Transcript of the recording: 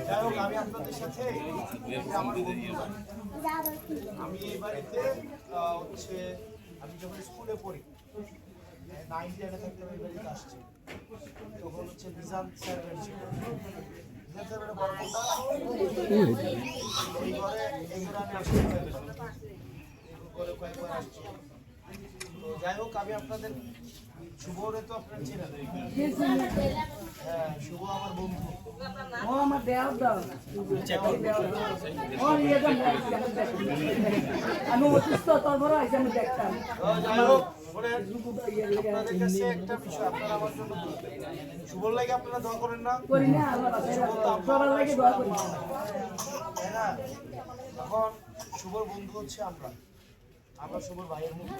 যাই হোক আমি আপনাদের সাথে। আমি এই বাড়িতে হচ্ছে আমি যখন স্কুলে পড়ি নাইন টেনে থাকতে আমি বাড়িতে আসছি তখন হচ্ছে নিজাম স্যার যাই হোক আমি আপনাদের শুভরে তো আপনার হ্যাঁ আমার বন্ধু আমি অসুস্থ দেখতাম যাই হোক আপনাদের কাছে একটা বিষয় আপনারা আমার জন্য শুভর লাগে আপনারা দোয়া করেন না করি না। সবার লাগে দোয়া করি। এখন শুভর বন্ধু হচ্ছে আমরা। আমরা শুভর ভাইয়ের মতো